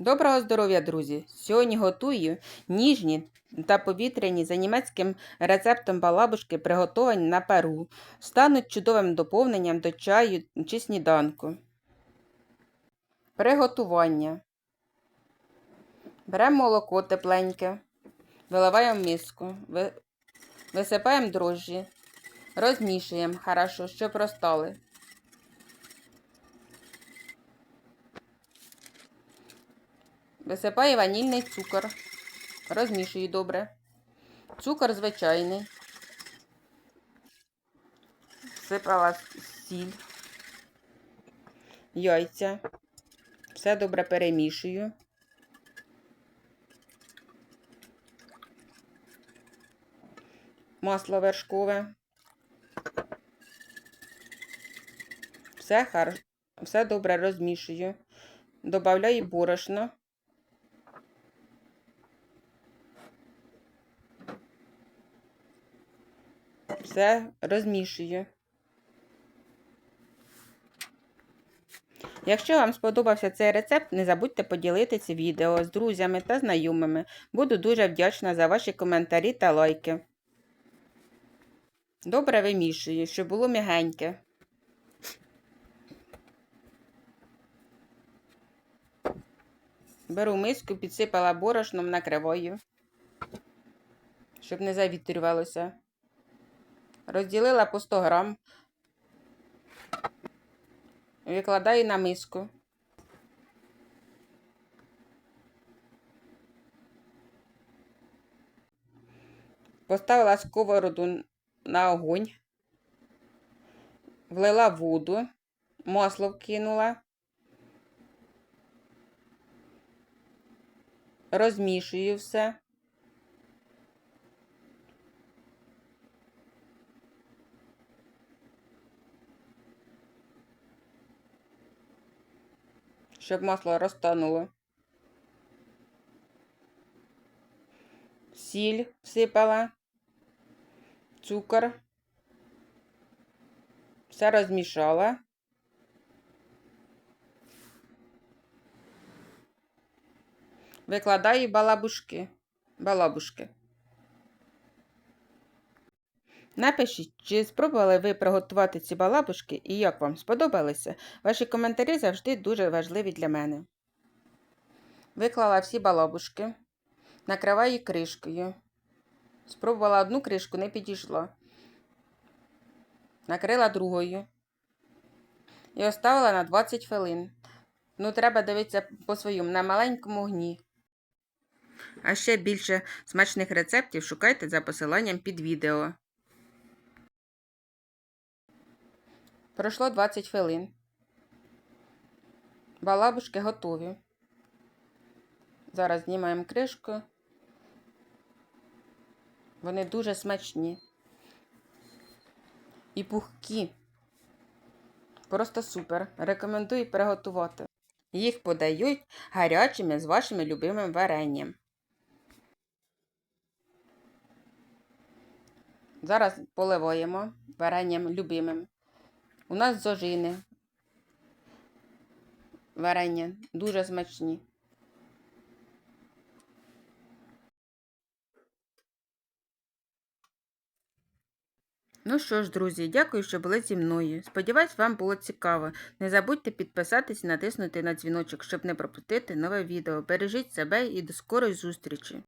Доброго здоров'я, друзі! Сьогодні готую ніжні та повітряні за німецьким рецептом балабушки, приготовані на пару. Стануть чудовим доповненням до чаю чи сніданку. Приготування. Беремо молоко тепленьке, виливаємо в миску, висипаємо дрожжі, розмішуємо хорошо, щоб розтали. Висипаю ванільний цукор. Розмішую добре. Цукор звичайний. Всипала сіль. Яйця. Все добре перемішую. Масло вершкове. Все, хар... Все добре розмішую. Добавляю борошно. Все розмішую. Якщо вам сподобався цей рецепт, не забудьте поділитися відео з друзями та знайомими. Буду дуже вдячна за ваші коментарі та лайки. Добре вимішую, щоб було м'ягеньке. Беру миску, підсипала борошном, накриваю, щоб не завітрювалося. Розділила по 100 грам. Викладаю на миску. Поставила сковороду на огонь. Влила воду, масло вкинула. Розмішую все. Щоб масло розтануло. Сіль всипала, цукор. Все розмішала. Викладаю балабушки. Балабушки. Напишіть, чи спробували ви приготувати ці балабушки і як вам сподобалися. Ваші коментарі завжди дуже важливі для мене. Виклала всі балабушки, накриваю кришкою. Спробувала одну кришку, не підійшла. Накрила другою і оставила на 20 хвилин. Ну, треба дивитися по своєму на маленькому огні. А ще більше смачних рецептів шукайте за посиланням під відео. Пройшло 20 хвилин. Балабушки готові. Зараз знімаємо кришку. Вони дуже смачні. І пухкі. Просто супер. Рекомендую приготувати. Їх подають гарячими з вашими любимим варенням. Зараз поливаємо варенням любимим. У нас зожини. Варення дуже смачні. Ну що ж, друзі, дякую, що були зі мною. Сподіваюсь, вам було цікаво. Не забудьте підписатись і натиснути на дзвіночок, щоб не пропустити нове відео. Бережіть себе і до скорої зустрічі!